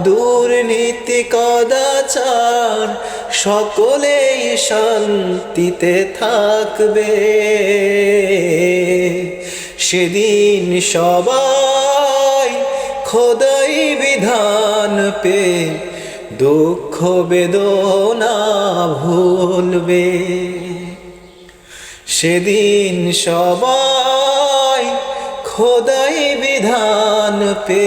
দুর্নীতি কদাচার সকলেই শান্তিতে থাকবে। সেদিন সবাই খোদাই বিধান পে দুঃখ বেদনা ভুলবে। সেদিন সবাই খোদাই বিধান পে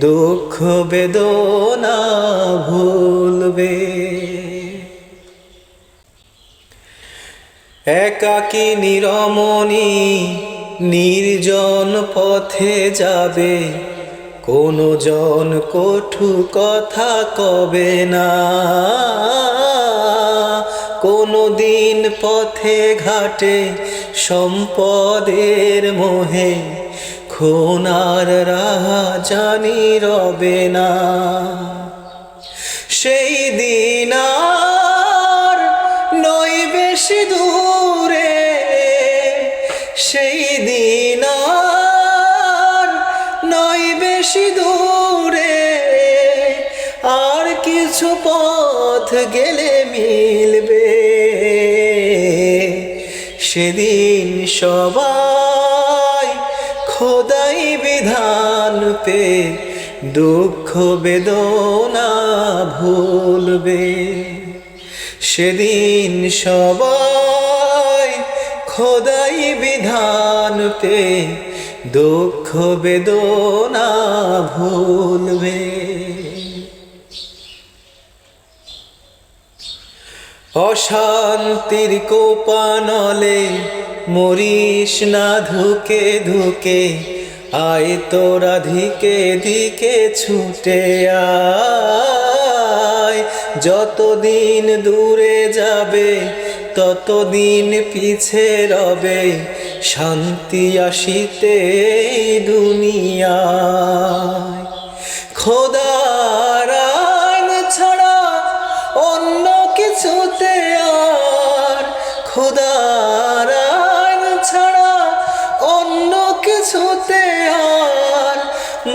দুঃখ বেদনা ভুলবে। একাকী নিরমণি নির্জন পথে যাবে কোনো জন কঠু কথা কবে না। কোনো দিন পথে ঘাটে সম্পদের মোহে খোনার রাহা জানি রবে না। সেই দিন আর নয় বেশি দূরে। সেই দিন আর নয় বেশি দূরে। আর কিছু পথ গেলে মিলবে। সেদিন খোদাই বিধান পে দুঃখ বেদনা ভুলবে। সেদিন সবাই খোদাই বিধান পে দুঃখ বেদনা ভুলবে। অশান্তির কোপানলে মরিস না ধুকে ধুকে আয় তোরা ধিকে দিকে ছুটে আয়। যতদিন দূরে যাবে, ততদিন পিছে রবে। শান্তি আসিতে এই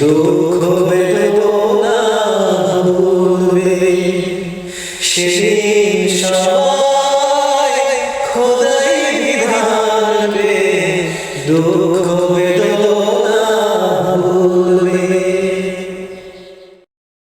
দুঃখ বেদনা